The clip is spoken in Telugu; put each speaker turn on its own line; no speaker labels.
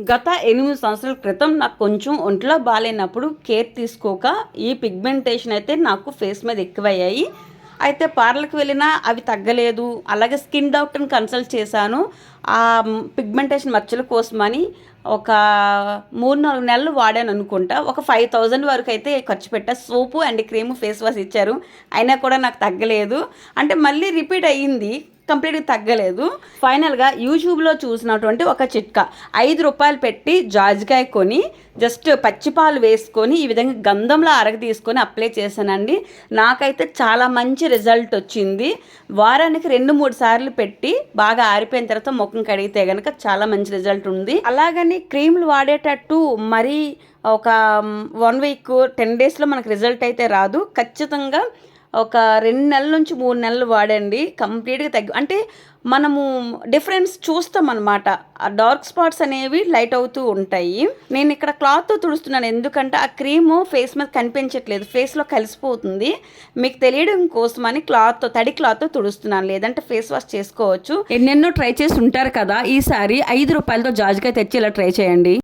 గత ఎనిమిది సంవత్సరాల క్రితం నాకు కొంచెం ఒంట్లో బాగాలేనప్పుడు కేర్ తీసుకోక ఈ పిగ్మెంటేషన్ అయితే నాకు ఫేస్ మీద ఎక్కువయ్యాయి. అయితే పార్లర్కి వెళ్ళినా అవి తగ్గలేదు. అలాగే స్కిన్ డాక్టర్ని కన్సల్ట్ చేశాను. ఆ పిగ్మెంటేషన్ మచ్చల కోసమని ఒక మూడు నాలుగు నెలలు వాడాను అనుకుంటా. ఒక ఫైవ్ థౌజండ్ వరకు అయితే ఖర్చు పెట్టా. Soap and cream face wash ఇచ్చారు. అయినా కూడా నాకు తగ్గలేదు. అంటే మళ్ళీ రిపీట్ అయ్యింది. కంప్లీట్గా తగ్గలేదు. ఫైనల్గా యూట్యూబ్లో చూసినటువంటి ఒక చిట్కా. ఐదు రూపాయలు పెట్టి జాజికాయ కొని జస్ట్ పచ్చిపాలు వేసుకొని ఈ విధంగా గంధంలో అరగ తీసుకొని అప్లై చేశానండి. నాకైతే చాలా మంచి రిజల్ట్ వచ్చింది. వారానికి రెండు మూడు సార్లు పెట్టి బాగా ఆరిపోయిన తర్వాత ముఖం కడిగితే కనుక చాలా మంచి రిజల్ట్ ఉంది. అలాగని క్రీములు వాడేటట్టు మరీ ఒక వన్ వీక్ టెన్ డేస్లో మనకు రిజల్ట్ అయితే రాదు. ఖచ్చితంగా ఒక రెండు నెలల నుంచి మూడు నెలలు వాడండి. కంప్లీట్గా తగ్గి అంటే మనము డిఫరెన్స్ చూస్తాం అనమాట ఆ డార్క్ స్పాట్స్ అనేవి లైట్ అవుతూ ఉంటాయి. నేను ఇక్కడ క్లాత్తో తుడుస్తున్నాను. ఎందుకంటే ఆ క్రీము ఫేస్ మీద కనిపించట్లేదు. ఫేస్లో కలిసిపోతుంది. మీకు తెలియడం కోసమని క్లాత్తో తడి క్లాత్తో తుడుస్తున్నాను. లేదంటే ఫేస్ వాష్ చేసుకోవచ్చు. ఎన్నెన్నో ట్రై చేసి ఉంటారు కదా. ఈసారి ఐదు రూపాయలతో జాజికాయ తెచ్చి ఇలా ట్రై చేయండి.